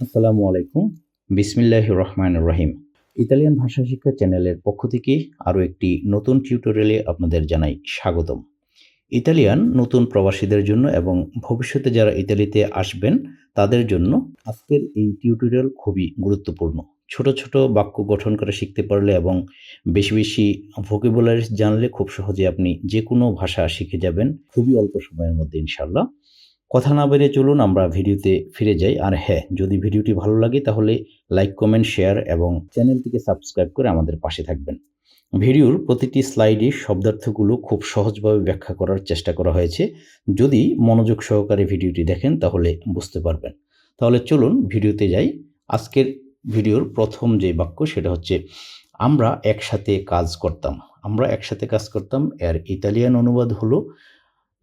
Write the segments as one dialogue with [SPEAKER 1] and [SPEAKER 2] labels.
[SPEAKER 1] আসসালামু আলাইকুম। বিসমিল্লাহ রহমান রহিম। ইতালিয়ান ভাষা শিক্ষা চ্যানেলের পক্ষ থেকে আরও একটি নতুন টিউটোরিয়ালে আপনাদের জানাই স্বাগতম। ইতালিয়ান নতুন প্রবাসীদের জন্য এবং ভবিষ্যতে যারা ইতালিতে আসবেন, তাদের জন্য আজকের এই টিউটোরিয়াল খুবই গুরুত্বপূর্ণ। ছোট ছোট বাক্য গঠন করে শিখতে পারলে এবং বেশি বেশি ভোকেবুলারিস জানলে খুব সহজে আপনি যে কোনো ভাষা শিখে যাবেন। খুবই অল্প সময়ের মধ্যে ইনশাল্লাহ কথা না বেরিয়ে চলুন, আমরা ভিডিওতে ফিরে যাই। আর হ্যাঁ যদি ভিডিওটি ভালো লাগে তাহলে লাইক, কমেন্ট, শেয়ার এবং চ্যানেলটিকে সাবস্ক্রাইব করে আমাদের পাশে থাকবেন। ভিডিওর প্রতিটি স্লাইডে শব্দার্থগুলো খুব সহজভাবে ব্যাখ্যা করার চেষ্টা করা হয়েছে। যদি মনোযোগ সহকারে ভিডিওটি দেখেন তাহলে বুঝতে পারবেন। তাহলে চলুন ভিডিওতে যাই। আজকের ভিডিওর প্রথম যে বাক্য সেটা হচ্ছে, আমরা একসাথে কাজ করতাম। আমরা একসাথে কাজ করতাম। এর ইতালিয়ান অনুবাদ হলো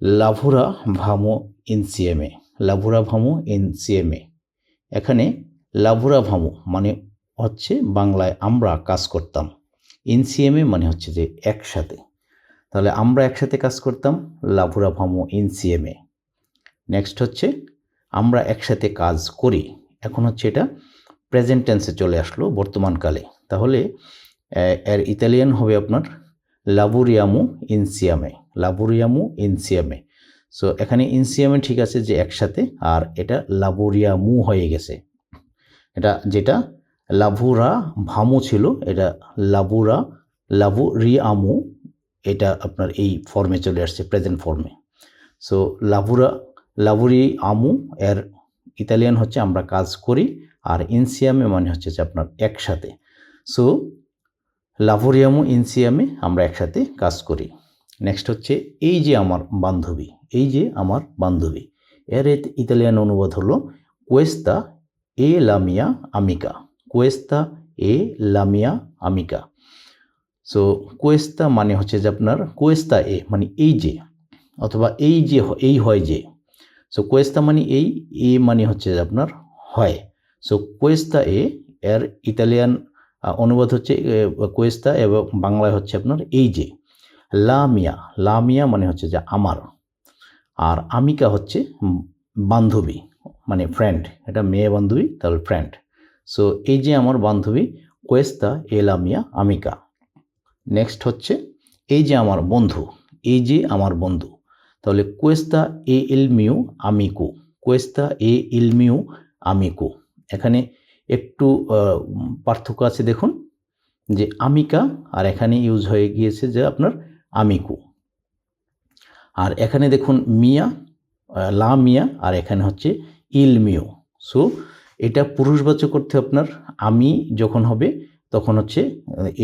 [SPEAKER 1] লাভুরা ভামো ইনসিএমে লাভুরা ভামো ইনসিএমে এখানে লাভুরা ভামো মানে হচ্ছে বাংলায় আমরা কাজ করতাম। ইনসিএমে মানে হচ্ছে যে একসাথে। তাহলে আমরা একসাথে কাজ করতাম, লাভুরা ভামো ইনসিএমে নেক্সট হচ্ছে আমরা একসাথে কাজ করি। এখন হচ্ছে এটা প্রেজেন্ট টেন্সে চলে আসলো বর্তমানকালে তাহলে এর ইতালিয়ান হবে আপনার লাবুরিয়ামু ইনসিয়ামে লাবুরিয়ামু ইনসিয়ামে সো এখানে ইনসিয়ামে ঠিক আছে যে একসাথে, আর এটা লাবুরিয়ামু হয়ে গেছে। এটা যেটা লাভুরা ভামু ছিল, এটা লাবুরা লাবু রিয়ামু এটা আপনার এই ফর্মে চলে আসছে প্রেজেন্ট ফর্মে সো লাভুরা লাবুরি আমু এর ইতালিয়ান হচ্ছে আমরা কাজ করি, আর ইনসিয়ামে মানে হচ্ছে যে আপনার একসাথে। সো লাভোরিয়ামো ইনসিয়ামে আমরা একসাথে কাজ করি। নেক্সট হচ্ছে এই যে আমার বান্ধবী, এই যে আমার বান্ধবী। এর ইতালিয়ান অনুবাদ হলো কোয়েস্তা এ লামিয়া আমিকা কোয়েস্তা এ লামিয়া আমিকা সো কোয়েস্তা মানে হচ্ছে যে আপনার কোয়েস্তা এ মানে এই যে, অথবা এই যে, এই হয় যে। সো কোয়েস্তা মানে এই, এ মানে হচ্ছে যে আপনার হয়। সো কোয়েস্তা এ এর ইতালিয়ান অনুবাদ হচ্ছে কোয়েস্তা এবং বাংলায় হচ্ছে আপনার এই যে লামিয়া লামিয়া মানে হচ্ছে যে আমার, আর আমিকা হচ্ছে বান্ধবী মানে ফ্রেন্ড এটা মেয়ে বান্ধবী তাহলে ফ্রেন্ড সো এই যে আমার বান্ধবী, কোয়েস্তা, এ লামিয়া আমিকা। নেক্সট হচ্ছে, এই যে আমার বন্ধু, এই যে আমার বন্ধু, তাহলে কোয়েস্তা, এ ইলমিউ আমিকু, কোয়েস্তা, এ ইলমিউ আমিকু। এখানে একটু পার্থক্য আছে দেখুন, যে আমিকা, আর এখানে ইউজ হয়ে গিয়েছে যে আপনার আমিকু। আর এখানে দেখুন মিয়া লা মিয়া, আর এখানে হচ্ছে ইল মিও। সো এটা পুরুষবাচক করতে আপনার আমি যখন হবে, তখন হচ্ছে,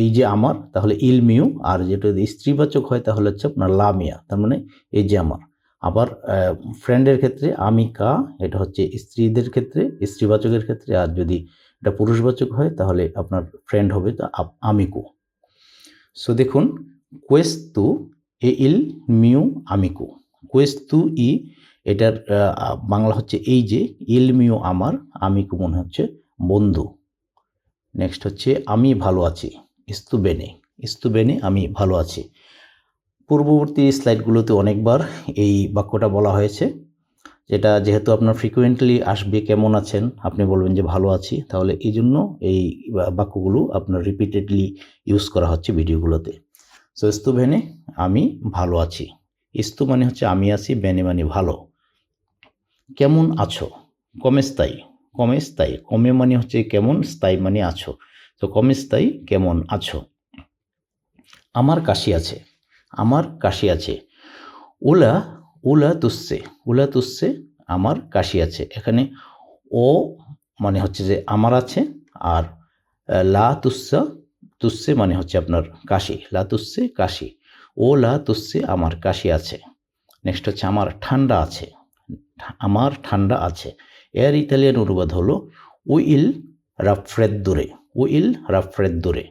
[SPEAKER 1] এই যে আমার, তাহলে ইল মিউ আর যেটা স্ত্রীবাচক হয়, তাহলে হচ্ছে আপনার লা মিয়া, তার মানে এই যে আমার। আবার ফ্রেন্ডের ক্ষেত্রে আমি কা এটা হচ্ছে স্ত্রীদের ক্ষেত্রে, স্ত্রীবাচকের ক্ষেত্রে, আর যদি এটা পুরুষবাচক হয়, তাহলে আপনার ফ্রেন্ড হবে তো আমিকু। সো দেখুন, কোয়েস্তু এ ইল মিউ আমিকু। কোয়েস্তু ই, এটার বাংলা হচ্ছে এই যে, ইল মিউ আমার, আমিকু মনে হচ্ছে বন্ধু। নেক্সট হচ্ছে, আমি ভালো আছি ইস্তুবেনে ইস্তুবেনে আমি ভালো আছি। পূর্ববর্তী স্লাইডগুলোতে অনেকবার এই বাক্যটা বলা হয়েছে, যেটা যেহেতু আপনার ফ্রিকুয়েন্টলি আসবে, কেমন আছেন, আপনি বলবেন যে ভালো আছি, তাহলে এই জন্য এই বাক্যগুলো আপনার রিপিটেডলি ইউজ করা হচ্ছে ভিডিওগুলোতে। সো ইস্তু ভেনে আমি ভালো আছি। ইস্তু মানে হচ্ছে আমি আছি বেনে মানে ভালো। কেমন আছো? কমে স্থায়ী। কমে মানে হচ্ছে কেমন, স্থায়ী মানে আছো। তো কমে স্থায়ী, কেমন আছো? আমার কাশি আছে। আমার কাশি আছে। ওলা উলা তুসে উলা তুসে আমার কাশি আছে। এখানে ও মানে হচ্ছে যে আমার আছে আর লা তুসা তুসে মানে হচ্ছে আপনার কাশি। লা তুসে কাশি। ও লা তুসে আমার কাশি আছে। নেক্সট হচ্ছে আমার ঠান্ডা আছে। আমার ঠান্ডা আছে। এর ইতালিয়ান অনুবাদ হলো ও ইল রাফ্রেদ্দুরে ও ইল রাফ্রেদ্দুরে।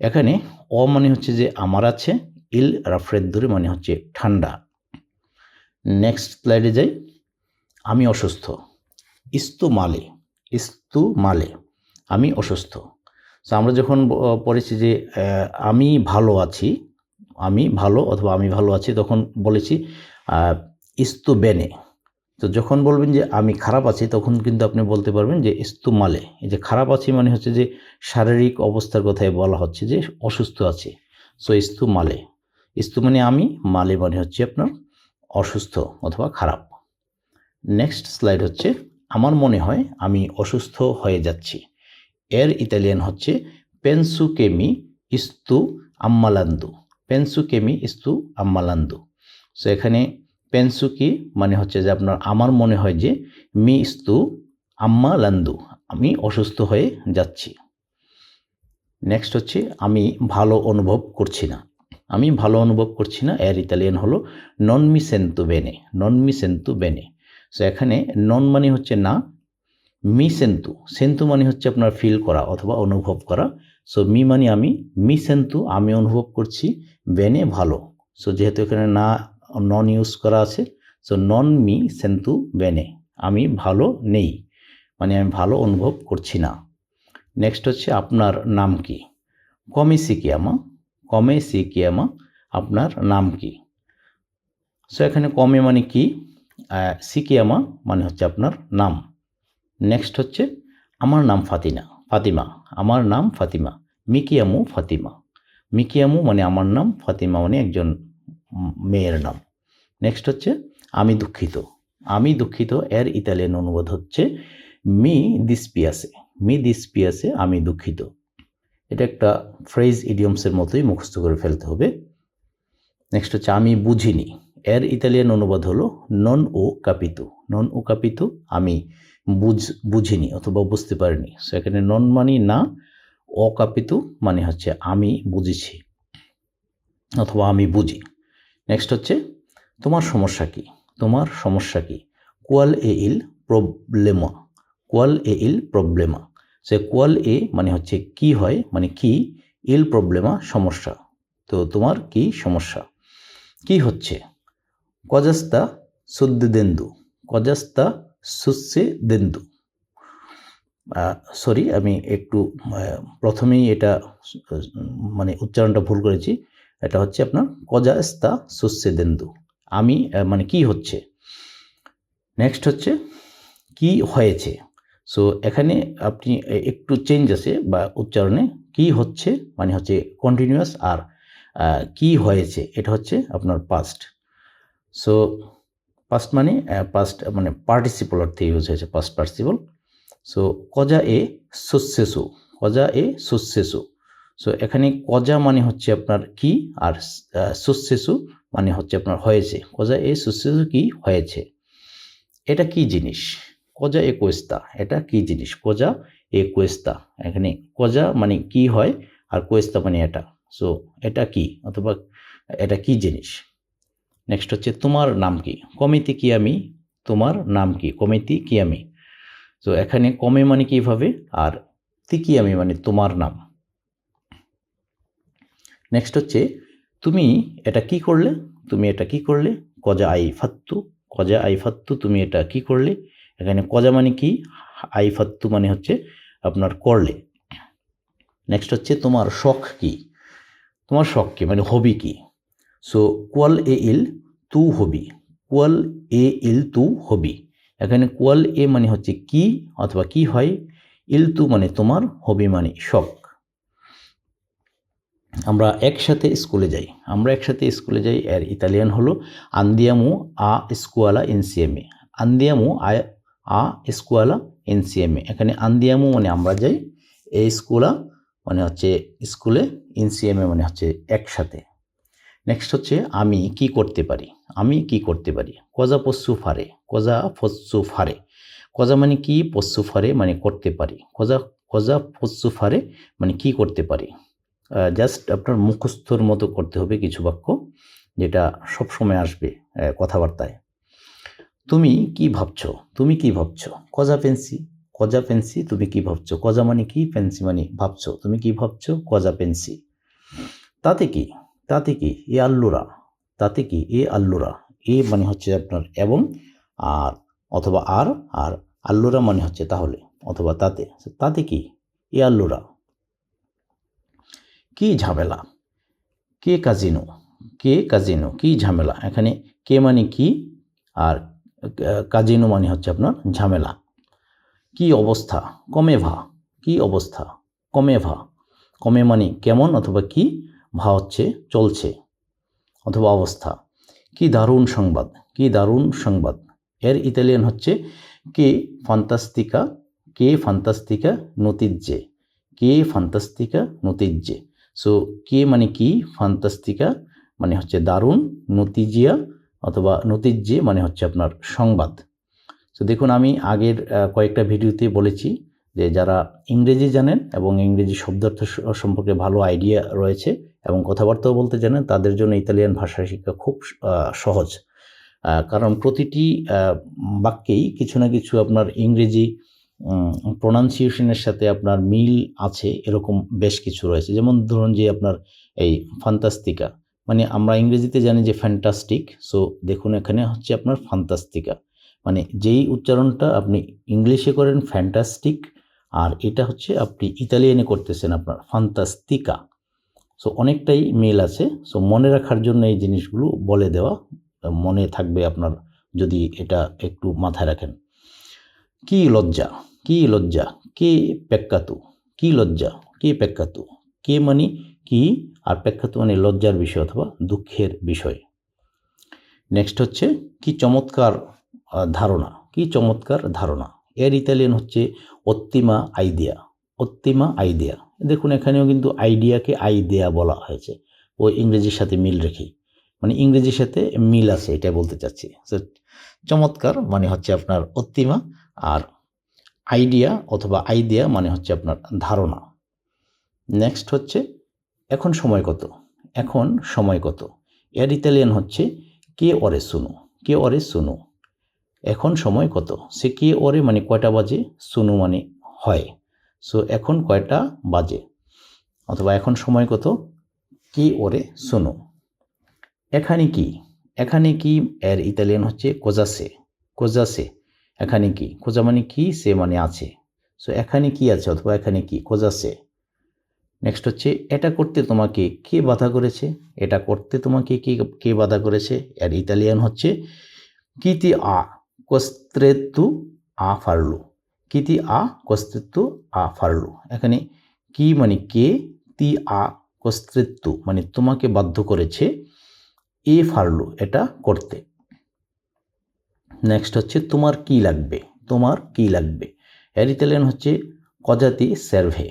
[SPEAKER 1] এখানে অ মানে হচ্ছে যে আমার আছে ইল রাফ্রেদ্দুরে মানে হচ্ছে ঠান্ডা। নেক্সট স্লাইডে যাই। আমি অসুস্থ। ইস্তু মালে ইস্তু মালে আমি অসুস্থ। তো আমরা যখন পড়েছি যে আমি ভালো আছি, আমি ভালো অথবা আমি ভালো আছি, তখন বলেছি ইস্তু বেনে তো যখন বলবেন যে, আমি খারাপ আছি, তখন কিন্তু আপনি বলতে পারবেন যে ইস্তু মালে এই যে খারাপ আছি মানে হচ্ছে যে, শারীরিক অবস্থার কথাই বলা হচ্ছে যে, অসুস্থ আছে। সো ইস্তু মালে ইস্তু মানে আমি মালে মানে হচ্ছে আপনার অসুস্থ অথবা খারাপ। নেক্সট স্লাইড হচ্ছে, আমার মনে হয় আমি অসুস্থ হয়ে যাচ্ছি। এর ইতালিয়ান হচ্ছে পেনসুকেমি ইস্তু আম্মালান্দু পেনসুকেমি ইস্তু আম্মালান্দু সো এখানে পেনসুকি মানে হচ্ছে যে আপনার আমার মনে হয় যে মি ইস্তু আম্মা লান্দু আমি অসুস্থ হয়ে যাচ্ছি। নেক্সট হচ্ছে, আমি ভালো অনুভব করছি না। আমি ভালো অনুভব করছি না, এর ইতালিয়ান হলো নন মি সেন্তু বেনে নন মি সেন্তু বেনে সো এখানে নন মানে হচ্ছে না মি সেন্তু সেন্তু মানে হচ্ছে আপনার ফিল করা অথবা অনুভব করা। সো মি মানে আমি মি সেন্তু আমি অনুভব করছি বেনে ভালো। সো যেহেতু এখানে না নন ইউজ করা আছে সো নন মি সেন্তু বেনে আমি ভালো নেই মানে আমি ভালো অনুভব করছি না। নেক্সট হচ্ছে আপনার নাম কি? কমে সিকিয়ামা কমে সিকিয়ামা আপনার নাম কি? সো এখানে কমে মানে কি? সিকিয়ামা মানে হচ্ছে আপনার নাম। নেক্সট হচ্ছে আমার নাম ফাতিনা ফাতিমা, আমার নাম ফাতিমা মিকিয়ামু ফাতিমা। মিকিয়ামু মানে আমার নাম, ফাতিমা মানে একজন মেয়ের নাম। নেক্সট হচ্ছে আমি দুঃখিত। আমি দুঃখিত, এর ইতালিয়ান অনুবাদ হচ্ছে মি দিসপিয়াসে মি দিসপিয়াসে আমি দুঃখিত। এটা একটা ফ্রেজ ইডিয়মসের মতোই মুখস্থ করে ফেলতে হবে। নেক্সট হচ্ছে, আমি বুঝিনি। এর ইতালিয়ান অনুবাদ হলো নন ও কাপিতু নন ও কাপিতু আমি বুঝ, বুঝিনি অথবা বুঝতে পারিনি। সেখানে নন মানি না অকাপিতু মানে হচ্ছে, আমি বুঝেছি অথবা আমি বুঝি। নেক্সট হচ্ছে, তোমার সমস্যা কি? তোমার সমস্যা কি? কোয়াল এ ইল প্রবলেমা কোয়াল এ ইল প্রবলেমা সে কোয়াল এ মানে হচ্ছে কি হয়? মানে কি? ইল প্রবলেমা সমস্যা। তো তোমার কি সমস্যা? কি হচ্ছে? কজাস্তা সুদ্দেন্দু কজাস্তা সুসে দেন্দু। সরি আমি একটু প্রথমেই এটা মানে উচ্চারণটা ভুল করেছি। এটা হচ্ছে আপনার কজাস্তা সুসে দেন্দু। আমি মানে কি হচ্ছে? নেক্সট হচ্ছে, কি হয়েছে? সো এখানে আপনি একটু চেঞ্জ আছে বা উচ্চারণে কি হচ্ছে মানে হচ্ছে কন্টিনিউয়াস আর কি হয়েছে, এটা হচ্ছে আপনার পাস্ট সো পাস্ট মানে পাস্ট মানে পার্টিসিপল অর্থে ইউজ হয়েছে পাস্ট পার্টিসিপল সো কজা এ সুসেসু কজা এ সুসেসু সো এখানে কজা মানে হচ্ছে আপনার কি আর সুসেসু মানে হচ্ছে আপনার হয়েছে, কজা এ সুসেসু কি হয়েছে? এটা কি জিনিস? কজা এ কোয়েস্তা এটা কি জিনিস? কজা এ কোয়েস্তা এখানে কজা মানে কি হয় আর কোয়েস্তা মানে এটা। সো এটা কি? অথবা এটা কি জিনিস? নেক্সট হচ্ছে তোমার নাম কি? কমিতি কি আমি? তোমার নাম কি? কমিতি কি আমি? তো এখানে কমে মানে কীভাবে আর তিকি আমি মানে তোমার নাম। নেক্সট হচ্ছে তুমি এটা কি করলে? তুমি এটা কি করলে? কজা আই ফাত্তু। কজা আই ফাত্তু, তুমি এটা কি করলে? এখানে কজা মানে কি? আই ফাত্তু মানে হচ্ছে আপনার করলে। নেক্সট হচ্ছে তোমার শখ কি? তোমার শখ কি? মানে হবি কি? সো কোয়াল এ ইল তু হবি কোয়াল এ ইল তু হবি এখানে কোয়াল এ মানে হচ্ছে কি অথবা কি হয়? ইল তু মানে তোমার হবি মানে শখ। আমরা একসাথে স্কুলে যাই। আমরা একসাথে স্কুলে যাই, এর ইতালিয়ান হলো আন্দিয়ামু আ স্কুয়ালা এনসিএমএ আন্দিয়ামু আ আ স্কুয়ালা এনসিএমএ। এখানে আন্দিয়ামু মানে আমরা যাই, এ স্কুলা মানে হচ্ছে স্কুলে, এনসিএমএ মানে হচ্ছে একসাথে। নেক্সট হচ্ছে আমি কি করতে পারি? আমি কি করতে পারি? কজা পশু ফারে, কজা পশু ফারে। কজা মানে কি? পশু ফারে মানে করতে পারি। কজা কজা পশু ফারে মানে কি করতে পারি? জাস্ট আপনার মুখস্থর মতো করতে হবে কিছু বাক্য, যেটা সব সময় আসবে কথাবার্তায়। তুমি কি ভাবছ? তুমি কি ভাবছ? কজা পেন্সি? কজা পেন্সি, তুমি কি ভাবছ? কজা মানে কি? পেন্সি মানে ভাবছ। তুমি কি ভাবছ? কজা পেন্সি। তাতে কি? তাতে কি? এ আল্লুরা। তাতে কি? এ আল্লুরা। এ মানে হচ্ছে আপনার এবং, আর, অথবা আর আর আল্লুরা মানে হচ্ছে তাহলে, অথবা তাতে। তাতে কি? এ আল্লুরা। কি ঝামেলা? কে কাজিনো? কে কাজিনো? কি ঝামেলা? এখানে কে মানে কি? আর কাজিনো মানে হচ্ছে আপনার ঝামেলা। কি অবস্থা? কমেভা কি অবস্থা? কমেভা কমে মানে কেমন অথবা কি ভা হচ্ছে, চলছে অথবা অবস্থা। কি দারুণ সংবাদ, কি দারুণ সংবাদ। এর ইতালিয়ান হচ্ছে কে ফান্তাস্তিকা কে ফান্তাস্তিকা নতিজ্জে। কে ফান্তাস্তিকা নতিজ্জে। সো কে মানে কি? ফান্তাস্তিকা মানে হচ্ছে দারুণ, নতিজিয়া অথবা নতিজ্জে মানে হচ্ছে আপনার সংবাদ। তো দেখুন, আমি আগের কয়েকটা ভিডিওতে বলেছি যে যারা ইংরেজি জানেন এবং ইংরেজি শব্দার্থ সম্পর্কে ভালো আইডিয়া রয়েছে এবং কথাবার্তাও বলতে জানেন, তাদের জন্য ইতালিয়ান ভাষা শিক্ষা খুব সহজ। কারণ প্রতিটি বাক্যেই কিছু না কিছু আপনার ইংরেজি প্রোনাউন্সিয়েশনের সাথে আপনার মিল আছে, এরকম বেশ কিছু রয়েছে। যেমন ধরুন যে আপনার এই ফান্তাস্তিকা মানে আমরা ইংরেজিতে জানি যে ফ্যান্টাস্টিক সো দেখুন এখানে হচ্ছে আপনার ফান্তাস্তিকা মানে যেই উচ্চারণটা আপনি ইংলিশে করেন ফ্যান্টাস্টিক আর এটা হচ্ছে আপনি ইতালিয়ানে করতেছেন আপনার ফান্তাস্তিকা সো অনেকটাই মিল আছে সো মনে রাখার জন্য এই জিনিসগুলো বলে দেওয়া, মনে থাকবে আপনার যদি এটা একটু মাথায় রাখেন। কি লজ্জা কি লজ্জা, কে পেক্কাতু, কি লজ্জা, কে পেক্কাতু, কে মানে কি? আর পেক্কাতু মানে লজ্জার বিষয় অথবা দুঃখের বিষয়। নেক্সট হচ্ছে, কি চমৎকার ধারণা? কি চমৎকার ধারণা? এর ইতালিয়ান হচ্ছে অত্তিমা আইডিয়া। অত্তিমা আইডিয়া। দেখুন, এখানেও কিন্তু আইডিয়াকে আইডিয়া বলা হয়েছে। ও ইংরেজির সাথে মিল রেখেই। মানে ইংরেজির সাথে মিল আছে, এটা বলতে চাচ্ছি। চমৎকার মানে হচ্ছে আপনার অত্তিমা আর আইডিয়া অথবা আইডিয়া মানে হচ্ছে আপনার ধারণা। নেক্সট হচ্ছে এখন সময় কত? এখন সময় কত? এর ইতালিয়ান হচ্ছে, কে অরে শুনু? কে অরে শুনু? এখন সময় কত? সে কে ওরে মানে কয়টা বাজে? শুনু মানে হয়। সো এখন কয়টা বাজে? অথবা এখন সময় কত? কে ওরে শুনু? এখানে কি? এখানে কি? এর ইতালিয়ান হচ্ছে, কোজাসে। কোজাসে। এখানে কি? কোজা মানে কি? সে মানে আছে। সো এখানে কি আছে? অথবা এখানে কি? কোজাসে। নেক্সট হচ্ছে, এটা করতে তোমাকে কে বাধা করেছে? এটা করতে তোমাকে কে কে বাধা করেছে? এর ইতালিয়ান হচ্ছে, কিতি আ কস্ত্রেতু আ ফারলু। কিতি আ কস্ত্রেতু আ ফারলু। এখানে কি মানে কে? তি আ কস্ত্রেতু মানে তোমাকে বাধ্য করেছে এ ফারলু, এটা করতে। নেক্সট হচ্ছে, তোমার কি লাগবে? তোমার কি লাগবে? এর ইতালিয়ান হচ্ছে, কজাতি সার্ভে।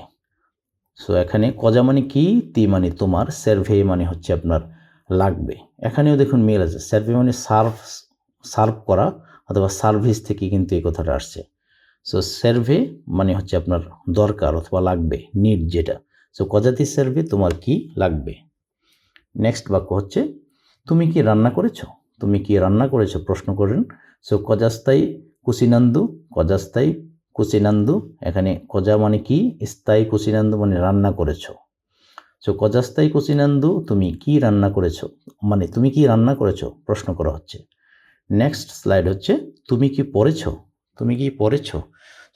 [SPEAKER 1] সো এখানে কজা মানে কি? তি মানে তোমার সার্ভে মানে হচ্ছে আপনার লাগবে। এখানেও দেখুন মেল আছে। সার্ভে মানে সার্ভ সার্ভ করা অথবা সার্ভিস থেকে কিন্তু এই কথাটা আসছে। সো সার্ভে মানে হচ্ছে আপনার দরকার অথবা লাগবে নিড যেটা। সো কজাতি সার্ভে তোমার কি লাগবে? নেক্সট বাক্য হচ্ছে, তুমি কি রান্না করেছ? তুমি কি রান্না করেছ? প্রশ্ন করেন। সো কজাস্তাই কুসিনান্দু কজাস্তাই কুসিনান্দু এখানে কজা মানে কি? স্থায়ী কুসিনান্দু মানে রান্না করেছ। সো কজাস্তাই কুসিনান্দু তুমি কি রান্না করেছ? মানে তুমি কি রান্না করেছ? প্রশ্ন করা হচ্ছে। নেক্সট স্লাইড হচ্ছে, তুমি কি পড়েছো তুমি কি পড়েছো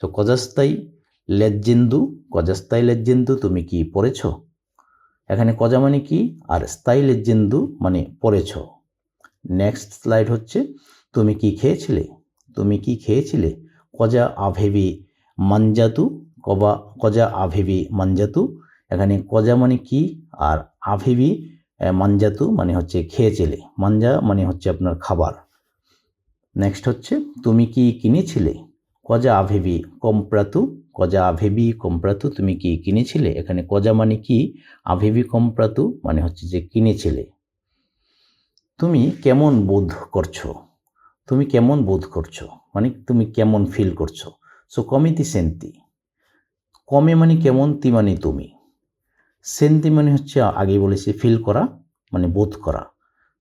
[SPEAKER 1] তো কজাস্তাই লেজ্জেন্দু কজাস্তাই লেজ্জেন্দু তুমি কি পড়েছো এখানে কজা মানে কি? আর স্থায়ী লেজ্জেন্দু মানে পড়েছো নেক্সট স্লাইড হচ্ছে, তুমি কি খেয়েছিলে? তুমি কি খেয়েছিলে? কজা আভেবি মাঞ্জাতু কবা কজা আভেবি মাঞ্জাতু। এখানে কজা মানে কি? আর আভেবি আহ, মাঞ্জাতু মানে হচ্ছে খেয়েছিলে। মাঞ্জা মানে হচ্ছে আপনার খাবার। নেক্সট হচ্ছে তুমি কি কিনেছিলে? কজা আভেবি কম্প্রাতু কজা আভেবি কম্প্রাতু তুমি কি কিনেছিলে? এখানে কজা মানে কি? আভেবি কম্প্রাতু মানে হচ্ছে যে কিনেছিলে। তুমি কেমন বোধ করছ? তুমি কেমন বোধ করছ? মানে তুমি কেমন ফিল করছ? সো কমিতি সেন্তি। কমে মানে কেমন তি মানে তুমি। সেন্তি মানে হচ্ছে আগে বলেছি ফিল করা মানে বোধ করা।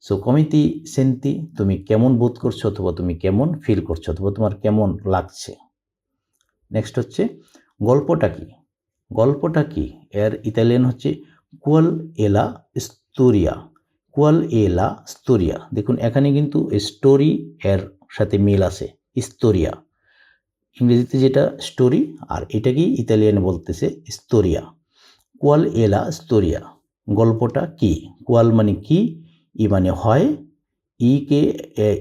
[SPEAKER 1] সো কমিতি সেন্তি, তুমি কেমন বোধ করছ অথবা তুমি কেমন ফিল করছ অথবা তোমার কেমন লাগছে? নেক্সট হচ্ছে, গল্পটা কি? গল্পটা কি? এর ইতালিয়ান হচ্ছে কুয়াল এলা স্তোরিয়া কুয়াল এলা স্তোরিয়া দেখুন, এখানে কিন্তু স্টোরি এর সাথে মিল আছে স্তোরিয়া ইংরেজিতে যেটা স্টোরি আর এটাকেই ইতালিয়ানে বলতেছে স্তোরিয়া কোয়াল এলা স্তোরিয়া গল্পটা কি? কোয়াল মানে কি? ই মানে হয় ই কে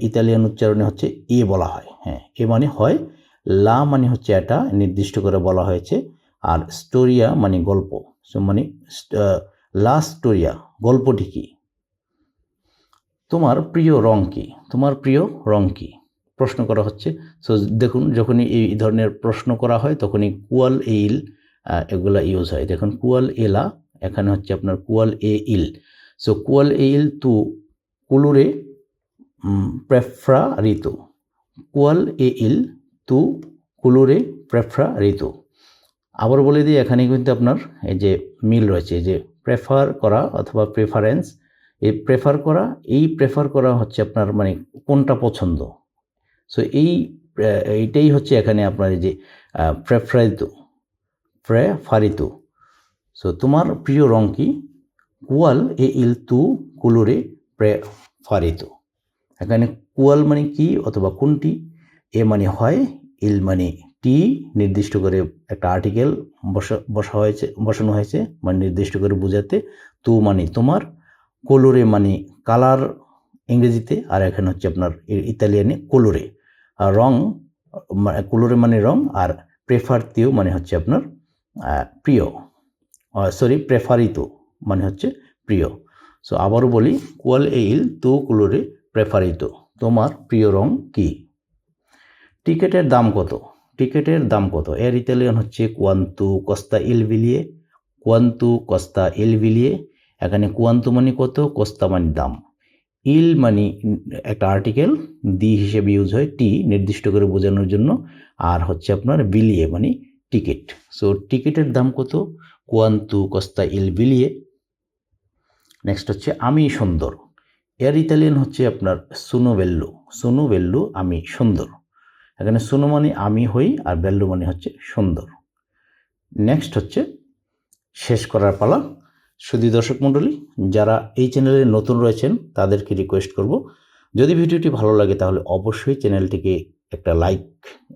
[SPEAKER 1] ইতালিয়ান উচ্চারণে হচ্ছে এ বলা হয়। হ্যাঁ এ মানে হয়, লা মানে হচ্ছে এটা, নির্দিষ্ট করে বলা হয়েছে, আর স্টোরিয়া মানে গল্প। মানে লা স্টোরিয়া গল্পটি কি? তোমার প্রিয় রং কি? তোমার প্রিয় রং কি? প্রশ্ন করা হচ্ছে। সো দেখুন যখনই এই ধরনের প্রশ্ন করা হয় তখনই কুয়াল আহ, এগুলা ইউজ হয়। দেখুন কুয়াল এলা এখানে হচ্ছে আপনার কুয়াল এ ইল। সো কুয়াল এ ইল তু কুলুরে প্রেফ্রা ঋতু কুয়াল এ ইল তু কুলুরে প্রেফ্রা ঋতু আবার বলে দিই এখানে কিন্তু আপনার এই যে মিল রয়েছে যে প্রেফার করা অথবা প্রেফারেন্স এই প্রেফার করা, এই প্রেফার করা হচ্ছে আপনার মানে কোনটা পছন্দ? সো এই এইটাই হচ্ছে এখানে আপনার যে প্রেফারিত প্রেফারিত সো তোমার প্রিয় রং কি? কুয়াল এ ইল তু কুলুরে প্রেফারিত এখানে কুয়াল মানে কি অথবা কোনটি? এ মানে হয়, ইল মানে টি, নির্দিষ্ট করে একটা আর্টিকেল বসা বসা হয়েছে, বসানো হয়েছে মানে নির্দিষ্ট করে বোঝাতে তু মানে তোমার কোলোরে মানে কালার ইংরেজিতে, আর এখানে হচ্ছে আপনার ইতালিয়ানে কোলোরে। আর রং কোলোরে মানে রং, আর প্রেফারতিও মানে হচ্ছে আপনার প্রিয়। সরি প্রেফারিত মানে হচ্ছে প্রিয়। সো আবারও বলি, কোয়াল এইল তু কুলোরে প্রেফারিত। তোমার প্রিয় রং কি? টিকেটের দাম কত? টিকেটের দাম কত? এর ইতালিয়ান হচ্ছে কোয়ান্তু কস্তা ইল ভিলিয়ে কোয়ান্তু কস্তা ইল ভিলিয়ে এখানে কোয়ান্তু মানে কত, কস্তা মানে দাম। ইল মানে একটা আর্টিকেল দি হিসেবে ইউজ হয় টি নির্দিষ্ট করে বোঝানোর জন্য, আর হচ্ছে আপনার বিলিয়ে মানে টিকিট। সো টিকিটের দাম কত? কুয়ান্তু, কস্তা, ইল বিলিয়ে। নেক্সট হচ্ছে আমি সুন্দর। এর ইতালিয়ান হচ্ছে আপনার সুনো বেল্লু। সুনো বেল্লু, আমি সুন্দর। এখানে সুনো মানে আমি হই, আর বেল্লু মানে হচ্ছে সুন্দর। নেক্সট হচ্ছে শেষ করার পালা। শুধু দর্শক মণ্ডলী, যারা এই চ্যানেলে নতুন রয়েছেন, তাদেরকে রিকোয়েস্ট করব, যদি ভিডিওটি ভালো লাগে তাহলে অবশ্যই চ্যানেলটিকে একটা লাইক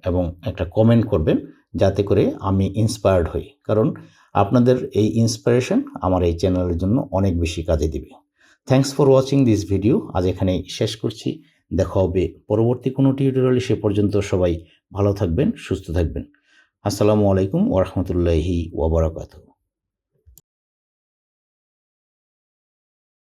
[SPEAKER 1] এবং একটা কমেন্ট করবেন, যাতে করে আমি ইন্সপায়ার্ড হই। কারণ আপনাদের এই ইন্সপিরেশন আমার এই চ্যানেলের জন্য অনেক বেশি কাজে দিবে। Thanks for watching this video আজ এখানেই শেষ করছি। দেখা হবে পরবর্তী কোনো টিউটোরিয়ালে সে পর্যন্ত সবাই ভালো থাকবেন, সুস্থ থাকবেন। আসসালামু আলাইকুম ওরহমতুল্লাহি ওবরাকাতু